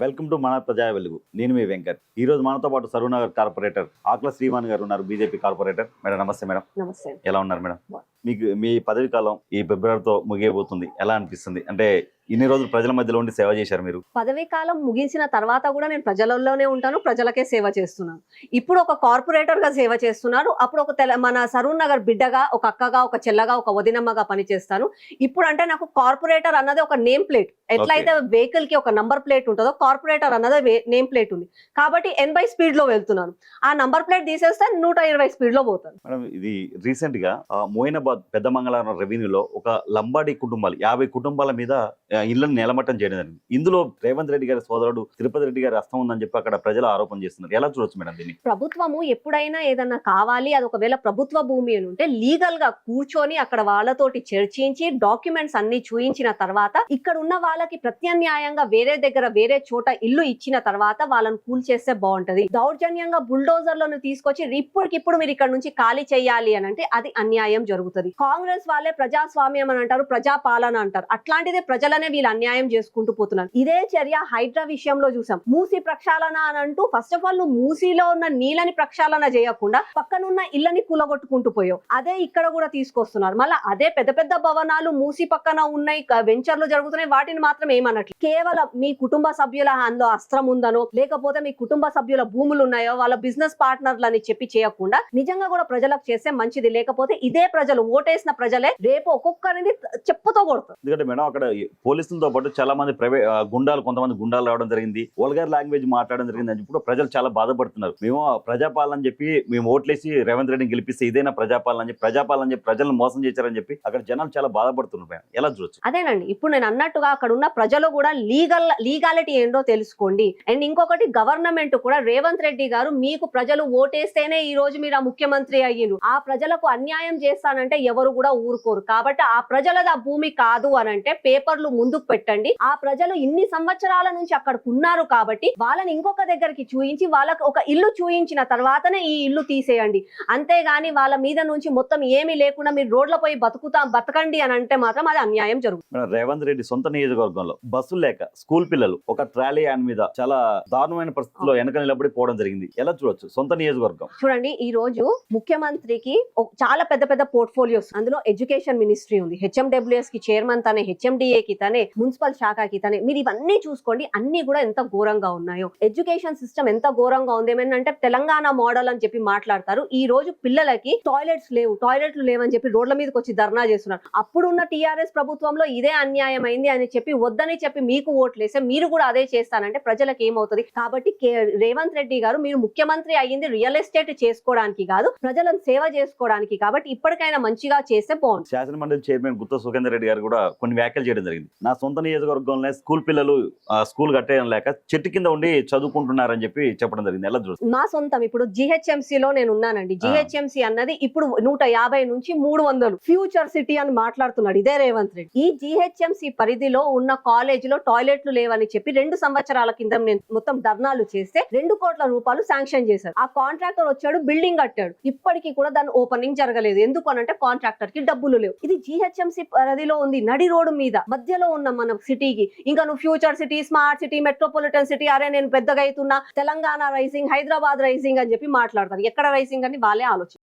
Welcome to మన ప్రజా వెలుగు. నేను మీ వెంకట్. ఈ రోజు మనతో పాటు సరూనగర్ కార్పొరేటర్ ఆకుల శ్రీమాన్ గారు ఉన్నారు బీజేపీ కార్పొరేటర్. మేడం నమస్తే మేడం. నమస్తే. ఎలా ఉన్నారు మేడం? మీకు మీ పదవి కాలం ఈ ఫిబ్రవరితో ముగియబోతుంది. ఎలా అనిపిస్తుంది? అంటే ఇన్ని రోజులు ప్రజల మధ్యలో ఉండి సేవ చేశారు మీరు? పదవీ కాలం ముగిసిన తర్వాత కూడా నేను ప్రజలలోనే ఉంటాను ప్రజలకే సేవ చేస్తున్నాను. ఇప్పుడు ఒక కార్పొరేటర్గా సేవ చేస్తున్నాను అప్పుడు ఒక తెల మన సరూర్ నగర్ బిడ్డగా ఒక అక్కగా ఒక చెల్లగా ఒక వదినమ్మగా పనిచేస్తాను. ఇప్పుడు అంటే నాకు కార్పొరేటర్ అన్నది ఒక నేమ్ ప్లేట్. ఎట్లయితే వెహికల్కి ఒక నంబర్ ప్లేట్ ఉంటుందో కార్పొరేటర్ అన్నది నేమ్ ప్లేట్ ఉంది. కాబట్టి ఎనభై స్పీడ్లో వెళ్తున్నాను. ఆ నంబర్ ప్లేట్ తీసేస్తే నూట ఇరవై స్పీడ్లో పోతాను. మేడం ఇది రీసెంట్గా మోయినాబాద్ పెద్ద మంగళవారం రెవెన్యూలో ఒక లంబాడి కుటుంబాలు యాభై కుటుంబాల మీద ఇళ్ళను నేలమట్టం చేయడం జరిగింది. ఇందులో రేవంత్ రెడ్డి గారి సోదరుడు తిరుపతి రెడ్డి గారి హస్తం ఉందని చెప్పి అక్కడ ప్రజలు ఆరోపణ చేస్తున్నారు. ఎలా చూడొచ్చు మేడం దీన్ని? ప్రభుత్వము ఎప్పుడైనా ఏదన్నా కావాలి అది ఒకవేళ ప్రభుత్వ భూమి అని ఉంటే లీగల్గా కూర్చొని అక్కడ వాళ్ళతోటి చర్చించి డాక్యుమెంట్స్ అన్ని చూయించిన తర్వాత ఇక్కడ ఉన్న వాళ్ళకి ప్రత్యామ్నాయంగా వేరే దగ్గర వేరే చోట ఇల్లు ఇచ్చిన తర్వాత వాళ్ళని కూల్ చేస్తే బాగుంటది. దౌర్జన్యంగా బుల్డోజర్లను తీసుకొచ్చి ఇప్పటికిప్పుడు మీరు ఇక్కడ నుంచి ఖాళీ చేయాలి అని అంటే అది అన్యాయం జరుగుతుంది. కాంగ్రెస్ వాళ్ళే ప్రజాస్వామ్యం అని అంటారు ప్రజాపాలన అంటారు. అట్లాంటిదే ప్రజలనే వీళ్ళు అన్యాయం చేసుకుంటూ పోతున్నారు. ఇదే చర్య హైడ్రా విషయంలో చూసాం. మూసి ప్రక్షాళన అని అంటూ ఫస్ట్ ఆఫ్ ఆల్ నువ్వు మూసిలో ఉన్న నీళ్ళని ప్రక్షాళన చేయకుండా పక్కనున్న ఇళ్ళని కూలగొట్టుకుంటూ పోయావు. అదే ఇక్కడ కూడా తీసుకొస్తున్నారు. మళ్ళీ అదే పెద్ద పెద్ద భవనాలు మూసి పక్కన ఉన్నాయి. వెంచర్లు జరుగుతున్నాయి. వాటిని మాత్రం ఏమన్నట్లు కేవలం మీ కుటుంబ సభ్యుల అందులో అస్త్రం ఉందనో లేకపోతే మీ కుటుంబ సభ్యుల భూములు ఉన్నాయో వాళ్ళ బిజినెస్ పార్ట్నర్లు అని చెప్పి చేయకుండా నిజంగా కూడా ప్రజలకు చేస్తే మంచిది. లేకపోతే ఇదే ప్రజలు ఓటేసిన ప్రజలే రేపు ఒక్కొక్కరిని చెప్పుతో కొడతారు. ఎందుకంటే మేడం అక్కడ పోలీసులతో పాటు చాలా మంది ప్రైవేట్ గుండాలు కొంతమంది గుండాలు రావడం జరిగింది. వల్గర్ లాంగ్వేజ్ మాట్లాడడం జరిగింది అని చెప్పి ప్రజలు చాలా బాధపడుతున్నారు. మేము ప్రజాపాలన అని చెప్పి మేము ఓట్లేసి రేవంత్ రెడ్డిని గెలిపిస్తే ఇదేనా ప్రజాపాలన అని చెప్పి ప్రజాపాలన అని చెప్పి ప్రజలను మోసం చేశారని చెప్పి అక్కడ జనాలు చాలా బాధపడుతున్నారు ఎలా చూడొచ్చు? అదేనండి. ఇప్పుడు నేను అన్నట్టుగా అక్కడ ఉన్న ప్రజలు కూడా లీగల్ లీగాలిటీ ఏంటో తెలుసుకోండి. అండ్ ఇంకొకటి గవర్నమెంట్ కూడా రేవంత్ రెడ్డి గారు మీకు ప్రజలు ఓటేస్తేనే ఈ రోజు మీరు ఆ ముఖ్యమంత్రి అయ్యారు ఆ ప్రజలకు అన్యాయం చేస్తానంటే ఎవరు కూడా ఊరుకోరు. కాబట్టి ఆ ప్రజలది ఆ భూమి కాదు అని అంటే పేపర్లు ముందుకు పెట్టండి. ఆ ప్రజలు ఇన్ని సంవత్సరాల నుంచి అక్కడికి ఉన్నారు కాబట్టి వాళ్ళని ఇంకొక దగ్గరికి చూయించి వాళ్ళకి ఒక ఇల్లు చూయించిన తర్వాతనే ఈ ఇల్లు తీసేయండి. అంతేగాని వాళ్ళ మీద నుంచి మొత్తం ఏమీ లేకుండా మీరు రోడ్లపై బతుకుతా బతకండి అని అంటే మాత్రం అది అన్యాయం జరుగుతుంది రేవంత్ రెడ్డి సొంత నియోజకవర్గంలో బస్సులు లేక స్కూల్ పిల్లలు ఒక ట్రాలీ యాన్ మీద చాలా దారుణమైన పరిస్థితిలో వెనక నిలబడి పోవడం జరిగింది. ఎలా చూడొచ్చు? సొంత నియోజకవర్గం. చూడండి ఈ రోజు ముఖ్యమంత్రికి చాలా పెద్ద పెద్ద పోర్ట్ఫోలియోస్ అందులో ఎడ్యుకేషన్ మినిస్ట్రీ ఉంది. హెచ్ఎండబ్ల్యూఎస్కి చైర్మన్ తనే హెచ్ఎండిఏ కి తనే మున్సిపల్ శాఖకి తనే మీరు ఇవన్నీ చూసుకోండి అన్ని కూడా ఎంత ఘోరంగా ఉన్నాయో. ఎడ్యుకేషన్ సిస్టమ్ ఎంత ఘోరంగా ఉంది. ఏమంటే తెలంగాణ మోడల్ అని చెప్పి మాట్లాడతారు. ఈ రోజు పిల్లలకి టాయిలెట్స్ లేవు. టాయిలెట్లు లేవని చెప్పి రోడ్ల మీదకి వచ్చి ధర్నా చేస్తున్నారు. అప్పుడున్న టీఆర్ఎస్ ప్రభుత్వంలో ఇదే అన్యాయం అయింది అని చెప్పి వద్దని చెప్పి మీకు ఓట్లేస్తే మీరు కూడా అదే చేస్తానంటే ప్రజలకు ఏమవుతుంది? కాబట్టి కే- రేవంత్ రెడ్డి గారు మీరు ముఖ్యమంత్రి అయ్యింది రియల్ ఎస్టేట్ చేసుకోవడానికి కాదు ప్రజలను సేవ చేసుకోవడానికి. కాబట్టి ఇప్పటికైనా మంచిగా చేస్తే బాగుంటుంది శాసనమండలి చైర్మన్ గుత్త సుఖేందర్ రెడ్డి గారు కూడా కొన్ని వ్యాఖ్యలు చేయడం జరిగింది. నా సొంత నియోజకవర్గంలో స్కూల్ పిల్లలు స్కూల్ కట్టేయడం లేక చెట్టు కింద ఉండి చదువుకుంటున్నారని చెప్పి చెప్పడం జరిగింది. ఎలా చూడొచ్చు నా సొంతం ఇప్పుడు GHMC లో నేను ఉన్నానండి. జిహెచ్ఎంసీ అన్నది ఇప్పుడు నూట యాభై నుంచి మూడు వందలు. ఫ్యూచర్ సిటీ అని మాట్లాడుతున్నాడు ఇదే రేవంత్ రెడ్డి. ఈ జిహెచ్ఎంసీ పరిధిలో ఉన్న కాలేజీలో టాయిలెట్లు లేవని చెప్పి రెండు సంవత్సరాల కింద నేను మొత్తం ధర్నాలు చేస్తే రెండు కోట్ల రూపాయలు శాంక్షన్ చేశారు. ఆ కాంట్రాక్టర్ వచ్చాడు బిల్డింగ్ కట్టాడు. ఇప్పటికీ కూడా దాని ఓపెనింగ్ జరగలేదు. ఎందుకు అనంటే కాంట్రాక్టర్కి డబ్బులు లేవు. ఇది జిహెచ్ఎంసీ పరిధిలో ఉంది నడి రోడ్డు మీద. మధ్యలో ఉన్న మనం సిటీకి. ఇంకా నువ్వు future city smart city metropolitan city అరే నేను పెద్దగా అవుతున్నా తెలంగాణ రైసింగ్ హైదరాబాద్ రైసింగ్ అని చెప్పి మాట్లాడతారు. ఎక్కడ రైసింగ్ అని వాళ్ళే ఆలోచన